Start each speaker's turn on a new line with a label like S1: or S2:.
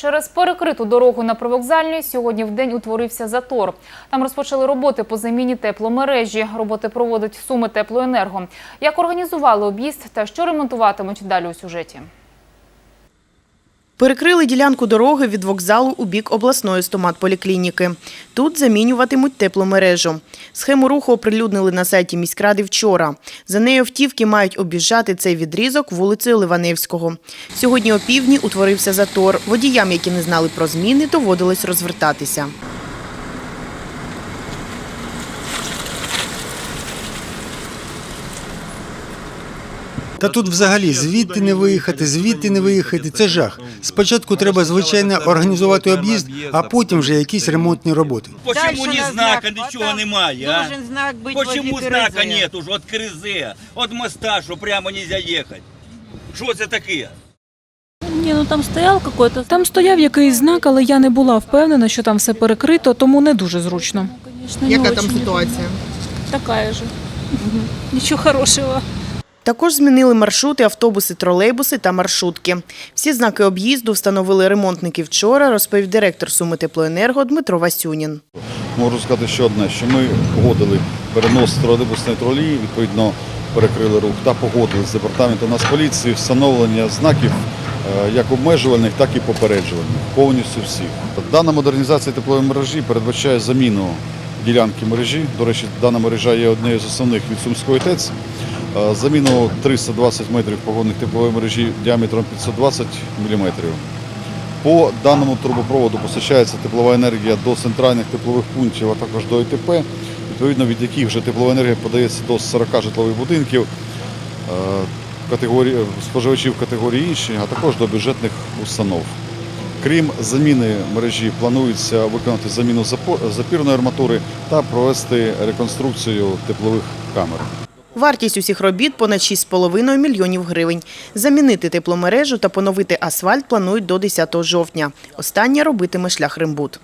S1: Через перекриту дорогу на привокзальній сьогодні в день утворився затор. Там розпочали роботи по заміні тепломережі. Роботи проводить Суми Теплоенерго. Як організували об'їзд та що ремонтуватимуть далі у сюжеті?
S2: Перекрили ділянку дороги від вокзалу у бік обласної стоматполіклініки. Тут замінюватимуть тепломережу. Схему руху оприлюднили на сайті міськради вчора. За нею автівки мають об'їжджати цей відрізок вулицею Ливаневського. Сьогодні о півдні утворився затор. Водіям, які не знали про зміни, доводилось розвертатися.
S3: Та тут взагалі звідти не виїхати, звідти не виїхати. Це жах. Спочатку треба звичайно організувати об'їзд, а потім вже якісь ремонтні роботи.
S4: Почему
S5: Дальше
S4: ні знака, нічого немає, а?
S5: Знак быть
S4: Почему
S5: возле
S4: знака
S5: Терезы.
S4: нет уже от Кризе, от моста, що прямо нельзя їхати? Що це таке?
S6: Ні, ну там стояв какой-то.
S7: Там стояв якийсь знак, але я не була впевнена, що там все перекрито, тому не дуже зручно.
S6: Конечно, не очень. Такая же. Ничего хорошего.
S2: Також змінили маршрути, автобуси, тролейбуси та маршрутки. Всі знаки об'їзду встановили ремонтники вчора, розповів директор Суми Теплоенерго Дмитро Васюнін.
S8: Можу сказати ще одне, що ми погодили перенос тролейбусної тролії, відповідно перекрили рух та погодили з департаментом Нацполіції встановлення знаків е, як обмежувальних, так і попереджувальних, повністю всіх. Дана модернізація теплової мережі передбачає заміну ділянки мережі. До речі, дана мережа є однією з основних від Сумської ТЕЦ. Е, Заміну 320 метрів погодних теплової мережі діаметром 520 мм. По даному трубопроводу постачається теплова енергія до центральних теплових пунктів, а також до ІТП, відповідно від яких вже теплова енергія подається до 40 житлових будинків, е, категорії, споживачів категорії інші, а також до бюджетних установ. Крім заміни мережі, планується виконати заміну запірної арматури та провести реконструкцію теплових камер.
S2: Вартість усіх робіт понад 6,5 мільйонів гривень. Замінити тепломережу та поновити асфальт планують до 10 жовтня. Останнє робитиме шлях Римбуд.